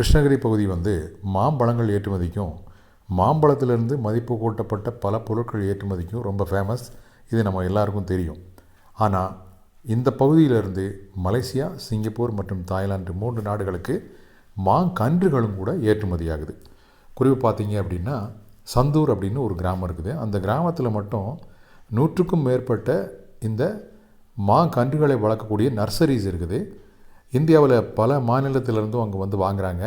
கிருஷ்ணகிரி பகுதி வந்து மாம்பழங்கள் ஏற்றுமதிக்கும். மாம்பழத்திலிருந்து மதிப்பு கூட்டப்பட்ட பல பொருட்கள் ஏற்றுமதிக்கும் ரொம்ப ஃபேமஸ் இது நம்ம எல்லாருக்கும் தெரியும். ஆனால் இந்த பகுதியிலிருந்து மலேசியா சிங்கப்பூர் மற்றும் தாய்லாந்து மூன்று நாடுகளுக்கு மாங்கன்றுகளும் கூட ஏற்றுமதியாகுது. குறிப்பு பார்த்தீங்க அப்படின்னா சந்தூர் அப்படின்னு ஒரு கிராமம் இருக்குது. அந்த கிராமத்தில் மட்டும் நூற்றுக்கும் மேற்பட்ட இந்த மாங்கன்றுகளை வளர்க்கக்கூடிய நர்சரிஸ் இருக்குது. இந்தியாவில் பல மாநிலத்திலிருந்தும் அங்கே வந்து வாங்குகிறாங்க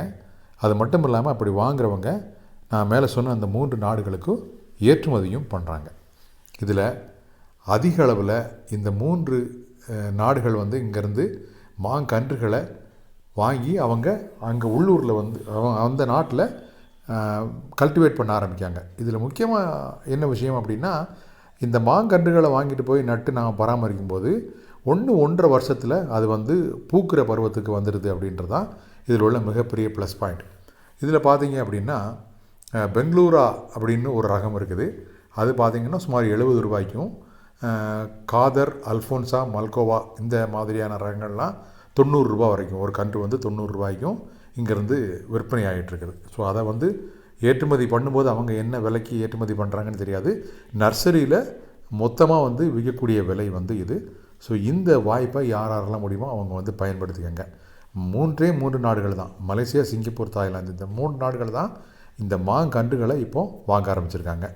அது மட்டும் இல்லாமல் அப்படி வாங்குறவங்க நான் மேலே சொன்ன அந்த மூன்று நாடுகளுக்கும் ஏற்றுமதியும் பண்ணுறாங்க இதில் அதிக அளவில் இந்த மூன்று நாடுகள் வந்து இங்கேருந்து மாங்கன்றுகளை வாங்கி அவங்க அங்கே உள்ளூரில் வந்து அவங்க அந்த நாட்டில் கல்டிவேட் பண்ண ஆரம்பிக்காங்க. இதில் முக்கியமாக என்ன விஷயம் அப்படின்னா இந்த மாங்கன்றுகளை வாங்கிட்டு போய் நட்டு நாங்கள் பராமரிக்கும் போது ஒன்று ஒன்றரை வருஷத்தில் அது வந்து பூக்கிற பருவத்துக்கு வந்துடுது அப்படின்றது தான் இதில் உள்ள மிகப்பெரிய ப்ளஸ் பாயிண்ட் இதில் பார்த்தீங்க அப்படின்னா பெங்களூரா அப்படின்னு ஒரு ரகம் இருக்குது. அது பார்த்தீங்கன்னா சுமார் எழுபது ரூபாய்க்கும் காதர் அல்ஃபோன்சா மல்கோவா இந்த மாதிரியான ரகங்கள்லாம் தொண்ணூறுரூபா வரைக்கும் ஒரு கன்று வந்து தொண்ணூறு ரூபாய்க்கும் இங்கேருந்து விற்பனை ஆகிட்டு இருக்குது ஸோ அதை வந்து ஏற்றுமதி பண்ணும்போது அவங்க என்ன விலைக்கு ஏற்றுமதி பண்ணுறாங்கன்னு தெரியாது. நர்சரியில் மொத்தமாக வந்து விற்கக்கூடிய விலை வந்து இது. ஸோ இந்த வாய்ப்பை யார் யாரெல்லாம் முடியுமோ அவங்க வந்து பயன்படுத்திக்கங்க. மூன்றே மூன்று நாடுகள் தான். மலேசியா சிங்கப்பூர் தாய்லாந்து இந்த மூன்று நாடுகள் தான் இந்த மாங்கன்றுகளை இப்போ வாங்க ஆரம்பிச்சிருக்காங்க.